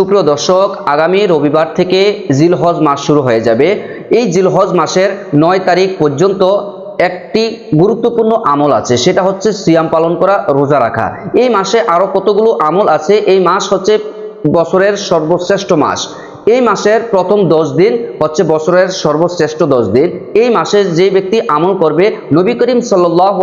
সুপ্রিয় দর্শক, আগামী রবিবার থেকে জিলহজ মাস শুরু হয়ে যাবে। এই জিলহজ মাসের নয় তারিখ পর্যন্ত একটি গুরুত্বপূর্ণ আমল আছে, সেটা হচ্ছে সিয়াম পালন করা, রোজা রাখা। এই মাসে আরও কতগুলো আমল আছে? এই মাস হচ্ছে বছরের সর্বশ্রেষ্ঠ মাস। এই মাসের প্রথম দশ দিন হচ্ছে বছরের সর্বশ্রেষ্ঠ দশ দিন। এই মাসে যে ব্যক্তি আমল করবে, নবী করিম সাল্লাহ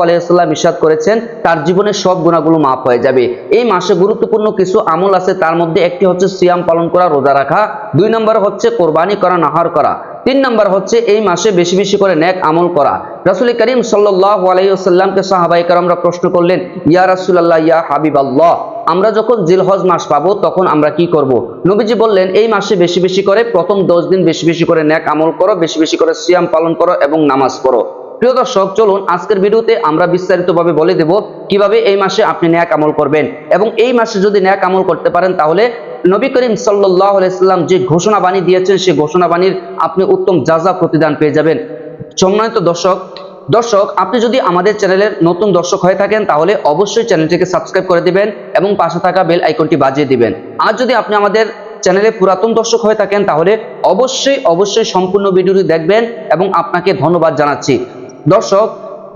ইসাদ করেছেন, তার জীবনের সব গুণাগুলো মাফ হয়ে যাবে। এই মাসে গুরুত্বপূর্ণ কিছু আমল আছে, তার মধ্যে একটি হচ্ছে সিয়াম পালন করা, রোজা রাখা। দুই নম্বর হচ্ছে কোরবানি করা, নাহার করা। তিন নম্বর হচ্ছে এই মাসে বেশি বেশি করে ন্যাক আমল করা। রাসুল করিম সাল্লাহ আলাইসাল্লামকে সাহাবাই কারামরা প্রশ্ন করলেন, ইয়া রাসুলাল্লাহ, ইয়া হাবিব আল্লাহ আমরা যখন জিলহজ মাস পাবো, তখন আমরা কি করব। নবীজি বললেন, এই মাসে বেশি বেশি করে, প্রথম দশ দিন বেশি বেশি করে ন্যাক আমল করো, বেশি বেশি করে সিয়াম পালন করো এবং নামাজ পড়ো প্রিয় দর্শক, চলুন আজকের ভিডিওতে আমরা বিস্তারিতভাবে বলে দেব কীভাবে এই মাসে আপনি ন্যাক আমল করবেন এবং এই মাসে যদি ন্যাক আমল করতে পারেন, তাহলে নবী করিম সাল্লাহ আলাইসাল্লাম যে ঘোষণা বাণী দিয়েছেন সেই ঘোষণা বাণীর আপনি উত্তম যা যা প্রতিদান পেয়ে যাবেন সম্মানিত দর্শক দর্শক, আপনি যদি আমাদের চ্যানেলের নতুন দর্শক হয়ে থাকেন, তাহলে অবশ্যই চ্যানেলটিকে সাবস্ক্রাইব করে দিবেন এবং পাশে থাকা বেল আইকনটি বাজিয়ে দিবেন। আর যদি আপনি আমাদের চ্যানেলে পুরাতন দর্শক হয়ে থাকেন, তাহলে অবশ্যই অবশ্যই সম্পূর্ণ ভিডিওটি দেখবেন এবং আপনাকে ধন্যবাদ জানাচ্ছি। দর্শক,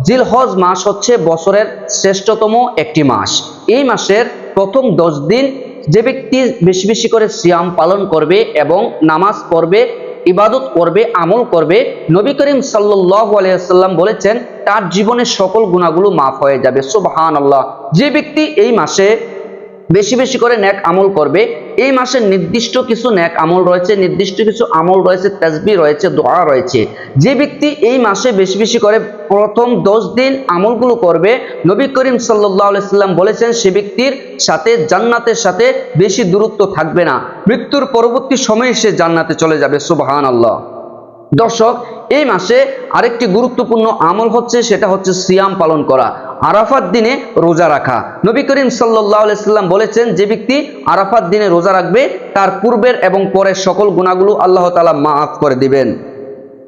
জিলহজ মাস হচ্ছে বছরের শ্রেষ্ঠতম একটি মাস। এই মাসের প্রথম দশ দিন যে ব্যক্তি বেশি বেশি করে সিয়াম পালন করবে এবং নামাজ পড়বে ইবাদত করবে, আমল করবে। নবী করিম সাল্লাহ বলেছেন, তার জীবনের সকল গুণাগুলো মাফ হয়ে যাবে। সুবহান আল্লাহ যে ব্যক্তি এই মাসে বেশি বেশি করে ন্যাক আমল করবে এই মাসে নির্দিষ্ট কিছু ন্যাক আমল রয়েছে, নির্দিষ্ট কিছু আমল রয়েছে তাজবি রয়েছে, দোয়া রয়েছে। যে ব্যক্তি এই মাসে বেশি বেশি করে প্রথম দশ দিন আমলগুলো করবে, নবী করিম সাল্লাহ সাল্লাম বলেছেন, সে ব্যক্তির সাথে জান্নাতের সাথে বেশি দূরত্ব থাকবে না। মৃত্যুর পরবর্তী সময়ে সে জান্নাতে চলে যাবে সুবাহান আল্লাহ দর্শক, এই মাসে আরেকটি গুরুত্বপূর্ণ আমল হচ্ছে, সেটা হচ্ছে সিয়াম পালন করা। আরাফাত দিনে রোজা রাখা। নবী করিম সাল্লাহ সাল্লাম বলেছেন, যে ব্যক্তি আরাফাত দিনে রোজা রাখবে, তার পূর্বের এবং পরের সকল গুণাগুলো আল্লাহ তালা মাফ করে দিবেন।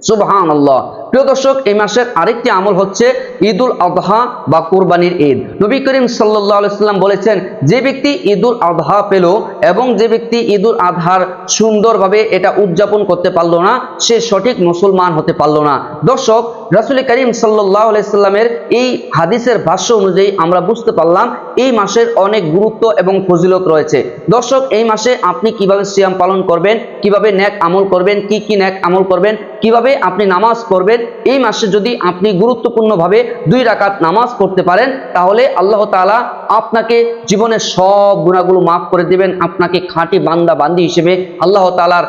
সুবহান আল্লাহ প্রিয় দর্শক, এই মাসের আরেকটি আমল হচ্ছে ঈদুল আজহা বা কুরবানির ঈদ। নবী করিম সাল্লাহ সাল্লাম বলেছেন, যে ব্যক্তি ঈদুল আজহা পেল এবং যে ব্যক্তি ঈদুল আজহার সুন্দরভাবে এটা উদযাপন করতে পারল না, সে সঠিক মুসলমান হতে পারল না। দর্শক, রাসুল করিম সাল্লাহ সাল্লামের এই হাদিসের ভাষ্য অনুযায়ী আমরা বুঝতে পারলাম, এই মাসের অনেক গুরুত্ব এবং ফজিলত রয়েছে। দর্শক, এই মাসে আপনি কীভাবে সিয়াম পালন করবেন, কীভাবে ন্যাক আমল করবেন, কি কি ন্যাক আমল করবেন, কীভাবে আপনি নামাজ পড়বেন এই মাসে যদি আপনি গুরুত্বপূর্ণভাবে দুই রাকাত নামাজ পড়তে পারেন, তাহলে আল্লাহ তালা আপনাকে জীবনের সব গুণাগুলো মাফ করে দিবেন। আপনাকে খাঁটি বান্দা বান্দি হিসেবে আল্লাহ তালার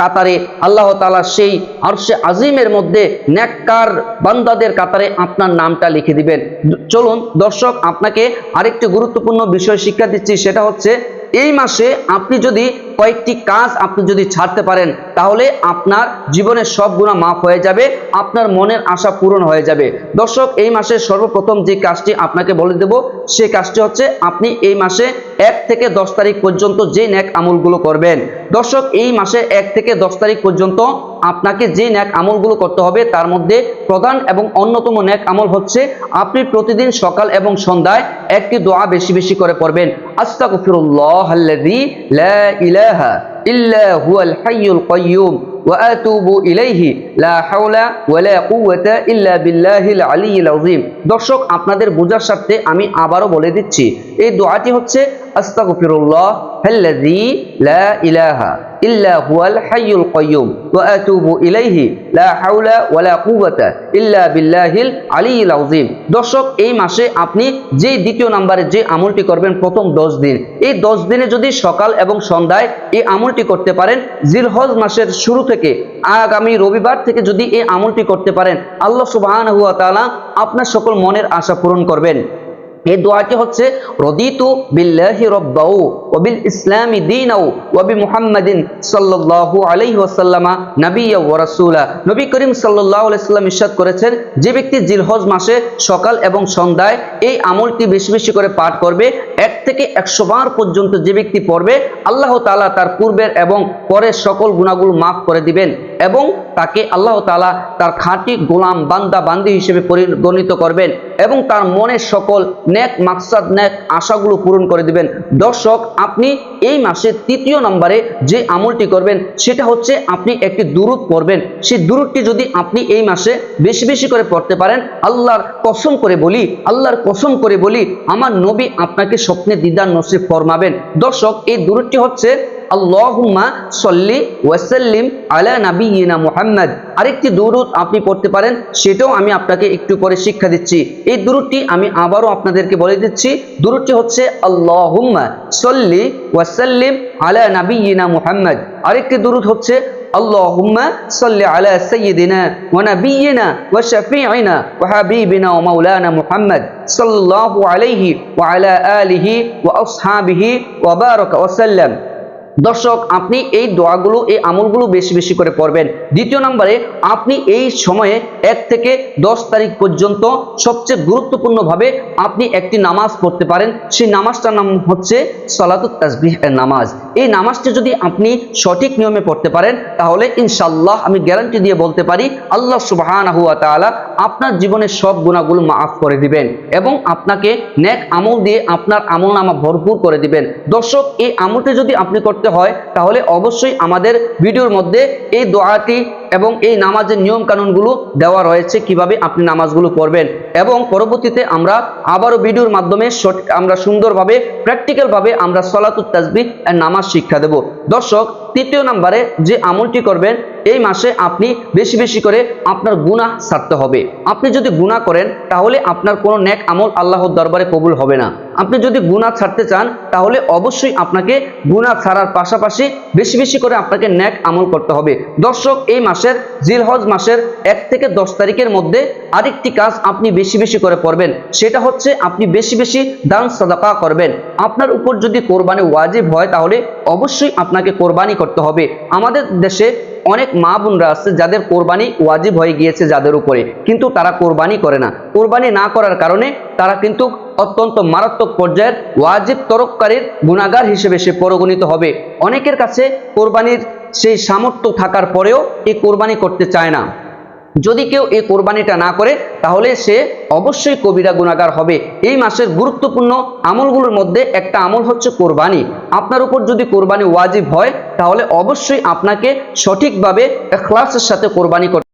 কাতারে, আল্লাহ তালা সেই আরশে আজিমের মধ্যে ন্যাক্কার বান্দাদের কাতারে আপনার নামটা লিখে দিবেন। চলুন দর্শক, আপনাকে আরেকটি গুরুত্বপূর্ণ বিষয় শিক্ষা দিচ্ছি, সেটা হচ্ছে এই মাসে আপনি যদি কয়েকটি কাজ আপনি যদি ছাড়তে পারেন, তাহলে আপনার জীবনের সব গুণা মাফ হয়ে যাবে, আপনার মনের আশা পূরণ হয়ে যাবে। দর্শক, এই মাসে সর্বপ্রথম যে কাজটি আপনাকে বলে দেব, সে কাজটি হচ্ছে আপনি এই মাসে এক থেকে দশ তারিখ পর্যন্ত যে ন্যাক আমলগুলো করবেন। দর্শক, এই মাসে এক থেকে দশ তারিখ পর্যন্ত আপনাকে যে ন্যাক আমলগুলো করতে হবে, তার মধ্যে প্রধান এবং অন্যতম ন্যাক আমল হচ্ছে আপনি প্রতিদিন সকাল এবং সন্ধ্যায় একটি দোয়া বেশি বেশি করে পড়বেন। আস্তাগফিরুল্লাহ আল্লাযী ইল্লা হুয়াল হাইয়ুল কাইয়্যুম ওয়াতুবু ইলাইহি লা হাওলা ওয়ালা কুওয়াতা ইল্লা বিল্লাহিল আলিয়্যিল আযীম। দর্শক, আপনাদের বোঝার স্বার্থে আমি আবারও বলে দিচ্ছি, এই দোয়াটি হচ্ছে আস্তাগফিরুল্লাহ হাল্লাযী লা ইলাহা। ইল্লা হুয়াল হাইয়ুল কাইয়্যুম ওয়া আতুবু ইলাইহি, লা হাওলা ওয়ালা কুওয়াতা ইল্লা বিল্লাহিল আলিয়্যিল আযীম। দর্শক, এই মাসে আপনি যে দ্বিতীয় নম্বরে যে আমলটি করবেন প্রথম 10 দিন, এই 10 দিনে যদি সকাল এবং সন্ধ্যায় এই আমলটি করতে পারেন, জিলহজ মাসের শুরু থেকে আগামী রবিবার থেকে যদি এই আমলটি করতে পারেন, আল্লাহ সুবহানাহু ওয়া তাআলা আপনার সকল মনের আশা পূরণ করবেন। এই দোয়াটি হচ্ছে, রদিতু বিল্লাহি রব্বাউ ওয়া বিল ইসলামি দীনাউ ওয়া বি মুহাম্মাদিন সাল্লাল্লাহু আলাইহি ওয়াসাল্লামা নাবিয়্যা ওয়া রাসূলা। নবী করিম সাল্লাল্লাহু আলাইহি সাল্লাম ইরশাদ করেছেন, যে ব্যক্তি জিলহজ মাসে সকাল এবং সন্ধ্যায় এই আমলটি বেশি বেশি করে পাঠ করবে, এক থেকে একশো বার পর্যন্ত যে ব্যক্তি পড়বে, আল্লাহ তাআলা তার পূর্বের এবং পরের সকল গুণাগুলো মাফ করে দিবেন এবং তাকে আল্লাহ তাআলা তার খাঁটি গোলাম বান্দা বান্দি হিসেবে পরিগণিত করবেন। এবং তার মনের সকল নেক মাকসাদ, নেক আশাগুলো পূরণ করে দিবেন। দর্শক, আপনি এই মাসের তৃতীয় নম্বরে যে আমলটি করবেন, সেটা হচ্ছে আপনি একটি দুরুদ পড়বেন। সেই দুরুদটি যদি আপনি এই মাসে বেশি বেশি করে পড়তে পারেন, আল্লাহর কসম করে বলি, আল্লাহর কসম করে বলি, আমার নবী আপনাকে স্বপ্নে দিদার নসিব ফরমাবেন। দর্শক, এই দুরুদটি হচ্ছে, আল্লাহুম্মা সল্লি ওয়াসাল্লিম আলা নাবিয়িনা মুহাম্মদ। আরেকটি দুরুদ আপনি পড়তে পারেন, সেটাও আমি আপনাকে একটু পরে শিক্ষা দিচ্ছি। এই দুরুদটি আমি আবারও আপনাদেরকে বলে দিচ্ছি দুরুদটি হচ্ছে আল্লাহুম্মা সল্লি ওয়াসাল্লিম আলা নাবিয়িনা মুহাম্মদ আরেকটি দুরুদ হচ্ছে اللهم صل على سيدنا ونبينا وشفيعنا وحبيبنا ومولانا محمد صلى الله عليه وعلى آله وأصحابه وبارك وسلم দর্শক, আপনি এই দোয়াগুলো, এই আমলগুলো বেশি বেশি করে পড়বেন। দ্বিতীয় নম্বরে, আপনি এই সময়ে এক থেকে দশ তারিখ পর্যন্ত সবচেয়ে গুরুত্বপূর্ণভাবে আপনি একটি নামাজ পড়তে পারেন। সেই নামাজটার নাম হচ্ছে সলাতুত তাসবিহ নামাজ। এই নামাজটি যদি আপনি সঠিক নিয়মে পড়তে পারেন, তাহলে ইনশাল্লাহ আমি গ্যারান্টি দিয়ে বলতে পারি, আল্লাহ সুবাহান হুয়া তাআলা আপনার জীবনের সব গুণাগুলো মাফ করে দিবেন এবং আপনাকে ন্যাক আমল দিয়ে আপনার আমল নামা ভরপুর করে দিবেন। দর্শক, এই আমলটি যদি আপনি করতে হয়, তাহলে অবশ্যই আমাদের ভিডিওর মধ্যে এই দোয়াটি এবং এই নামাজের নিয়ম কানুনগুলো দেওয়া রয়েছে কীভাবে আপনি নামাজগুলো পড়বেন। এবং পরবর্তীতে আমরা আবারও ভিডিওর মাধ্যমে আমরা সুন্দরভাবে প্র্যাকটিক্যালভাবে আমরা সলাতুত তাজবি নামাজ শিক্ষা দেব। দর্শক, তৃতীয় নাম্বারে যে আমলটি করবেন এই মাসে আপনি বেশি বেশি করে আপনার গুনাহ ছাড়তে হবে। আপনি যদি গুনাহ করেন, তাহলে আপনার কোনো নেক আমল আল্লাহর দরবারে কবুল হবে না। আপনি যদি গুনাহ ছাড়তে চান, তাহলে অবশ্যই আপনাকে গুনাহ ছাড়ার পাশাপাশি বেশি বেশি করে আপনাকে ন্যাক আমল করতে হবে। দর্শক, এই মাসের জিলহজ মাসের এক থেকে দশ তারিখের মধ্যে আরেকটি কাজ আপনি বেশি বেশি করে পড়বেন সেটা হচ্ছে আপনি বেশি বেশি দান সাদাকা করবেন। আপনার উপর যদি কোরবানি ওয়াজিব হয়, তাহলে অবশ্যই আপনাকে কোরবানি করতে হবে। আমাদের দেশে অনেক মা বোনরা আছে যাদের কোরবানি ওয়াজিব হয়ে গিয়েছে যাদের উপরে। কিন্তু তারা কোরবানি করে না। কোরবানি না করার কারণে তারা কিন্তু অত্যন্ত মারাত্মক পর্যায়ের ওয়াজিব তরককারীর গুণাগার হিসেবে সে পরগণিত হবে। অনেকের কাছে কোরবানির সেই সামর্থ্য থাকার পরেও এই কোরবানি করতে চায় না। যদি কেউ এই কোরবানিটা না করে, তাহলে সে অবশ্যই কবিরা গুণাগার হবে। এই মাসের গুরুত্বপূর্ণ আমলগুলোর মধ্যে একটা আমল হচ্ছে কোরবানি। আপনার উপর যদি কোরবানি ওয়াজিব হয়, তাহলে অবশ্যই আপনাকে সঠিকভাবে ক্লাসের সাথে কোরবানি করতে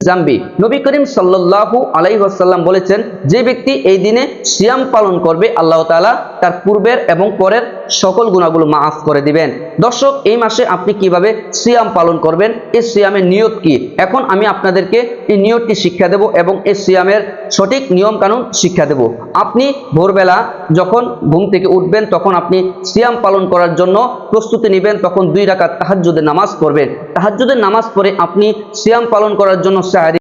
জানবি, নবী করিম সাল্লাল্লাহু আলাইহি ওয়াসাল্লাম বলেছেন, যে ব্যক্তি এই দিনে সিয়াম পালন করবে, আল্লাহ তাআলা তার পূর্বের এবং পরের সকল গুণাগুলো মাফ করে দিবেন। দর্শক, এই মাসে আপনি কীভাবে সিয়াম পালন করবেন? এই সিয়ামের নিয়ত কি? এখন আমি আপনাদেরকে এই নিয়তটি শিক্ষা দেব এবং এই সিয়ামের সঠিক নিয়ম কানুন শিক্ষা দেব। আপনি ভোরবেলা যখন ঘুম থেকে উঠবেন, তখন আপনি সিয়াম পালন করার জন্য প্রস্তুতি নেবেন, তখন দুই রাকাত তাহাজ্জুদের নামাজ পড়বেন। তাহাজ্জুদের নামাজ পড়ে আপনি সিয়াম পালন করার জন্য সাহারি